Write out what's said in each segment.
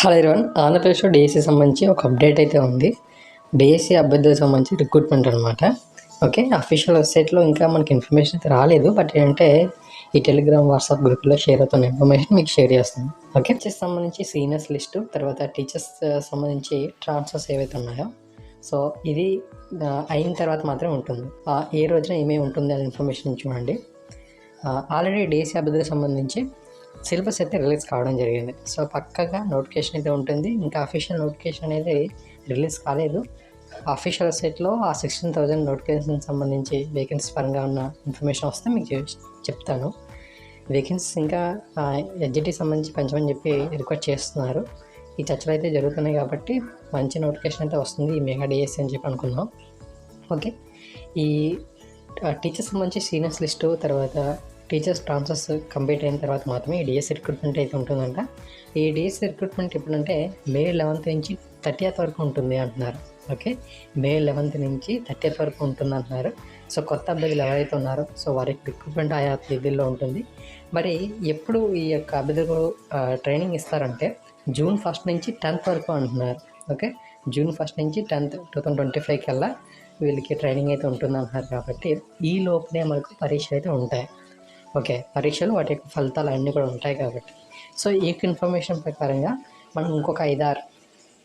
Hello ఇరవన్ ఆంధ్రప్రదేశ్లో DSC సంబంధించి ఒక అప్డేట్ అయితే ఉంది. డిఎస్సి అభ్యర్థులకు సంబంధించి రిక్రూట్మెంట్ అనమాట ఓకే అఫీషియల్ వెబ్సైట్లో ఇంకా మనకి ఇన్ఫర్మేషన్ అయితే రాలేదు. బట్ ఏంటంటే ఈ టెలిగ్రామ్ వాట్సాప్ గ్రూప్లో షేర్ అవుతున్న ఇన్ఫర్మేషన్ మీకు షేర్ చేస్తాను. ఓకే టీచర్స్ సంబంధించి సీనియర్స్ లిస్టు తర్వాత టీచర్స్ uh, సంబంధించి ట్రాన్స్ఫర్స్ ఏవైతే ఉన్నాయో. సో ఇది uh, అయిన తర్వాత మాత్రమే ఉంటుంది. Uh, ఏ రోజున ఏమేమి ఉంటుంది అనే ఇన్ఫర్మేషన్ చూడండి. ఆల్రెడీ డిఎస్సి అభ్యర్థులకు సంబంధించి సిలబస్ అయితే రిలీజ్ కావడం జరిగింది. సో పక్కగా నోటిఫికేషన్ అయితే ఉంటుంది. ఇంకా అఫీషియల్ నోటిఫికేషన్ అనేది రిలీజ్ కాలేదు. అఫీషియల్ సైట్లో ఆ సిక్స్టీన్ థౌజండ్ నోటిఫికేషన్ సంబంధించి వేకెన్సీ పరంగా ఉన్న ఇన్ఫర్మేషన్ వస్తే మీకు చెప్- చెప్తాను. వేకెన్సీస్ ఇంకా ఎడ్జిటీ సంబంధించి పెంచమని చెప్పి రిక్వెస్ట్ చేస్తున్నారు. ఈ చర్చలు అయితే జరుగుతున్నాయి కాబట్టి మంచి నోటిఫికేషన్ అయితే వస్తుంది. ఈ మెగా డిఎస్సీ అని చెప్పి అనుకున్నాం. ఓకే. ఈ టీచర్స్ సంబంధించి సీనియర్స్ లిస్టు తర్వాత టీచర్స్ ట్రాన్స్ఫర్స్ కంప్లీట్ అయిన తర్వాత మాత్రమే ఈ డిఎస్సి రిక్రూట్మెంట్ అయితే ఉంటుందంట. ఈ డిఎస్ రిక్రూట్మెంట్ ఎప్పుడంటే మే లెవెన్త్ నుంచి థర్టీఎత్ వరకు ఉంటుంది అంటున్నారు. ఓకే? మే లెవెన్త్ నుంచి థర్టీఎత్ వరకు ఉంటుంది అంటున్నారు. సో కొత్త అభ్యర్థులు ఎవరైతే ఉన్నారో సో వారికి రిక్రూట్మెంట్ ఆయా తేదీల్లో ఉంటుంది. మరి ఎప్పుడు ఈ యొక్క అభ్యర్థులు ట్రైనింగ్ ఇస్తారంటే జూన్ ఫస్ట్ నుంచి టెన్త్ వరకు అంటున్నారు. ఓకే? జూన్ ఫస్ట్ నుంచి tenth two thousand twenty five కల్లా వీళ్ళకి ట్రైనింగ్ అయితే ఉంటుంది అంటున్నారు కాబట్టి ఈ లోపునే మనకు పరీక్ష అయితే ఉంటాయి. ఓకే పరీక్షలు వాటి యొక్క ఫలితాలు అన్నీ కూడా ఉంటాయి కాబట్టి. సో ఈ యొక్క ఇన్ఫర్మేషన్ ప్రకారంగా మనం ఇంకొక ఐదారు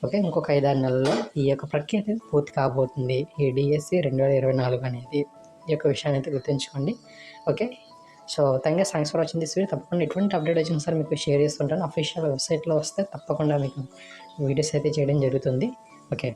ఓకే ఇంకొక ఐదారు నెలల్లో ఈ యొక్క ప్రక్రియ అనేది పూర్తి కాబోతుంది. ఈ డిఎస్సి రెండు వేల ఇరవై నాలుగు అనేది ఈ యొక్క విషయాన్ని అయితే గుర్తుంచుకోండి. Okay so thank you thanks for watching this video తప్పకుండా ఎటువంటి అప్డేట్ వచ్చినా సార్ మీకు షేర్ చేస్తుంటాను అఫీషియల్ వెబ్సైట్లో వస్తే తప్పకుండా మీకు వీడియోస్ అయితే చేయడం జరుగుతుంది. ఓకే.